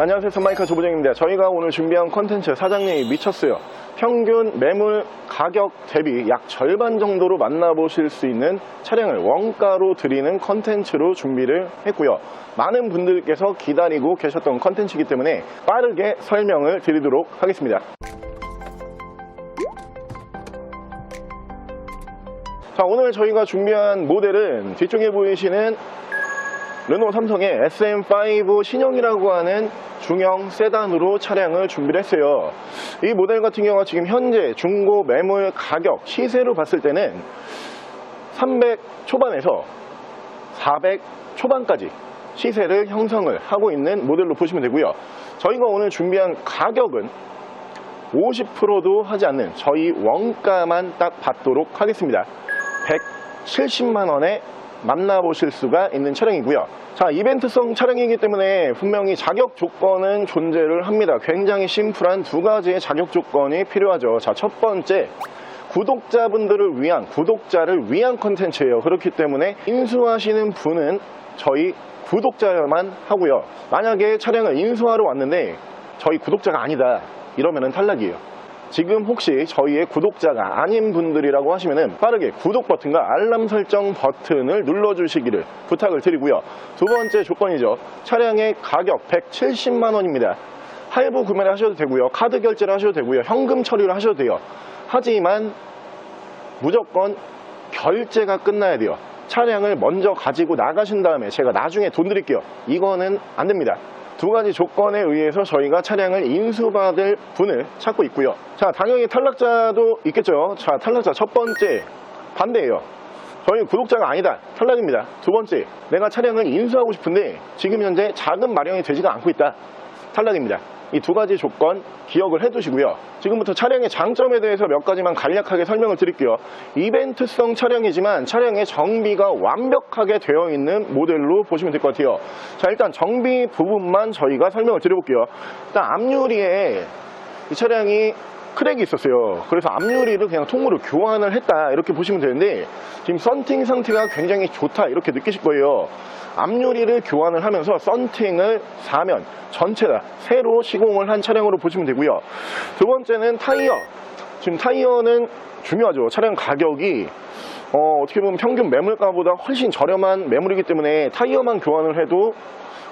안녕하세요. 선마이카 조부정입니다. 저희가 오늘 준비한 컨텐츠 사장님이 미쳤어요. 평균 매물 가격 대비 약 절반 정도로 만나보실 수 있는 차량을 원가로 드리는 컨텐츠로 준비를 했고요. 많은 분들께서 기다리고 계셨던 컨텐츠이기 때문에 빠르게 설명을 드리도록 하겠습니다. 자 오늘 저희가 준비한 모델은 뒤쪽에 보이시는 르노 삼성의 SM5 신형이라고 하는 중형 세단으로 차량을 준비를 했어요. 이 모델 같은 경우가 지금 현재 중고 매물 가격 시세로 봤을 때는 300 초반에서 400 초반까지 시세를 형성을 하고 있는 모델로 보시면 되고요. 저희가 오늘 준비한 가격은 50%도 하지 않는 저희 원가만 딱 받도록 하겠습니다. 170만 원에 만나보실 수가 있는 차량이고요. 자, 이벤트성 차량이기 때문에 분명히 자격 조건은 존재를 합니다. 굉장히 심플한 두 가지의 자격 조건이 필요하죠. 자, 첫 번째. 구독자분들을 위한, 구독자를 위한 컨텐츠예요. 그렇기 때문에 인수하시는 분은 저희 구독자만 하고요. 만약에 차량을 인수하러 왔는데 저희 구독자가 아니다. 이러면은 탈락이에요. 지금 혹시 저희의 구독자가 아닌 분들이라고 하시면 빠르게 구독 버튼과 알람 설정 버튼을 눌러주시기를 부탁을 드리고요. 두 번째 조건이죠. 차량의 가격 170만 원입니다. 할부 구매를 하셔도 되고요. 카드 결제를 하셔도 되고요. 현금 처리를 하셔도 돼요. 하지만 무조건 결제가 끝나야 돼요. 차량을 먼저 가지고 나가신 다음에 제가 나중에 돈 드릴게요. 이거는 안 됩니다. 두 가지 조건에 의해서 저희가 차량을 인수받을 분을 찾고 있고요. 자, 당연히 탈락자도 있겠죠. 자, 탈락자 첫 번째 반대예요. 저희 구독자가 아니다. 탈락입니다. 두 번째, 내가 차량을 인수하고 싶은데 지금 현재 자금 마련이 되지가 않고 있다. 탈락입니다. 이 두 가지 조건 기억을 해두시고요. 지금부터 차량의 장점에 대해서 몇 가지만 간략하게 설명을 드릴게요. 이벤트성 차량이지만 차량의 정비가 완벽하게 되어 있는 모델로 보시면 될 것 같아요. 자, 일단 정비 부분만 저희가 설명을 드려볼게요. 일단 앞유리에 이 차량이 크랙이 있었어요. 그래서 앞유리를 그냥 통으로 교환을 했다 이렇게 보시면 되는데 지금 썬팅 상태가 굉장히 좋다 이렇게 느끼실 거예요. 앞유리를 교환을 하면서 썬팅을 4면 전체 다 새로 시공을 한 차량으로 보시면 되고요. 두 번째는 타이어. 지금 타이어는 중요하죠. 차량 가격이 어, 떻게 보면 평균 매물가보다 훨씬 저렴한 매물이기 때문에 타이어만 교환을 해도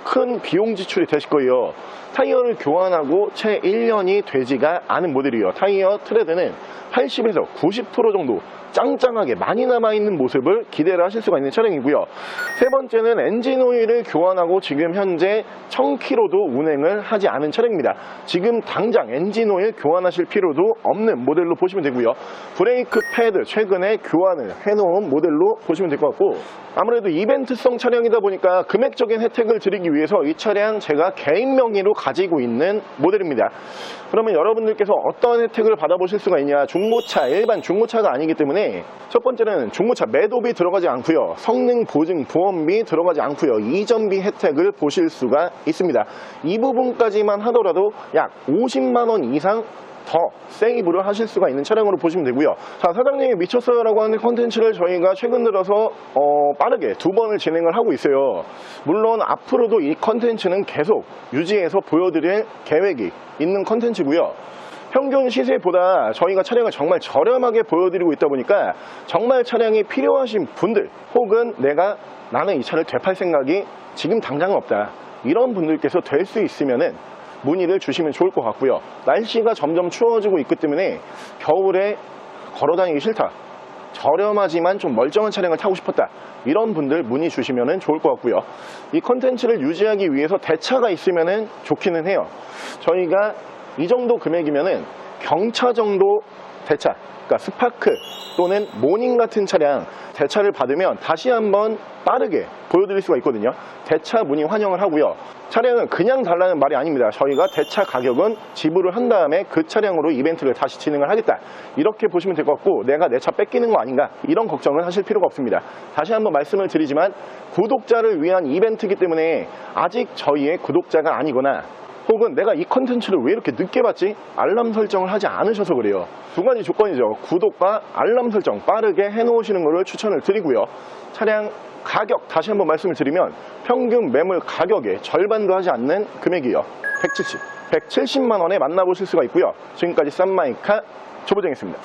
큰 비용 지출이 되실 거예요. 타이어를 교환하고 채 1년이 되지가 않은 모델이에요. 타이어 트레드는 80에서 90% 정도 짱짱하게 많이 남아있는 모습을 기대를 하실 수가 있는 차량이고요. 세 번째는 엔진 오일을 교환하고 지금 현재 1000km도 운행을 하지 않은 차량입니다. 지금 당장 엔진 오일 교환하실 필요도 없는 모델로 보시면 되고요. 브레이크 패드 최근에 교환을 해놓은 모델로 보시면 될 것 같고 아무래도 이벤트성 차량이다 보니까 금액적인 혜택을 드리기 위해 서 이 차량 제가 개인 명의로 가지고 있는 모델입니다. 그러면 여러분들께서 어떤 혜택을 받아보실 수가 있냐? 중고차 일반 중고차가 아니기 때문에 첫 번째는 중고차 매도비 들어가지 않고요. 성능 보증 보험비 들어가지 않고요. 이전비 혜택을 보실 수가 있습니다. 이 부분까지만 하더라도 약 50만원 이상 더 세이브를 하실 수가 있는 차량으로 보시면 되고요. 자, 사장님이 미쳤어요라고 하는 컨텐츠를 저희가 최근 들어서 어, 빠르게 두 번을 진행을 하고 있어요. 물론 앞으로도 이 컨텐츠는 계속 유지해서 보여드릴 계획이 있는 컨텐츠고요. 평균 시세보다 저희가 차량을 정말 저렴하게 보여드리고 있다 보니까 정말 차량이 필요하신 분들 혹은 내가 나는 이 차를 되팔 생각이 지금 당장은 없다. 이런 분들께서 될 수 있으면은 문의를 주시면 좋을 것 같고요. 날씨가 점점 추워지고 있기 때문에 겨울에 걸어 다니기 싫다. 저렴하지만 좀 멀쩡한 차량을 타고 싶었다. 이런 분들 문의 주시면 좋을 것 같고요. 이 컨텐츠를 유지하기 위해서 대차가 있으면 좋기는 해요. 저희가 이 정도 금액이면은 경차 정도 대차, 그러니까 스파크 또는 모닝 같은 차량 대차를 받으면 다시 한번 빠르게 보여드릴 수가 있거든요. 대차 문의 환영을 하고요. 차량은 그냥 달라는 말이 아닙니다. 저희가 대차 가격은 지불을 한 다음에 그 차량으로 이벤트를 다시 진행을 하겠다. 이렇게 보시면 될 것 같고 내가 내 차 뺏기는 거 아닌가 이런 걱정은 하실 필요가 없습니다. 다시 한번 말씀을 드리지만 구독자를 위한 이벤트이기 때문에 아직 저희의 구독자가 아니거나 혹은 내가 이 컨텐츠를 왜 이렇게 늦게 봤지? 알람 설정을 하지 않으셔서 그래요. 두 가지 조건이죠. 구독과 알람 설정 빠르게 해놓으시는 것을 추천을 드리고요. 차량 가격 다시 한번 말씀을 드리면 평균 매물 가격의 절반도 하지 않는 금액이에요. 170, 170만 원에 만나보실 수가 있고요. 지금까지 쌈마이카 초보정이었습니다.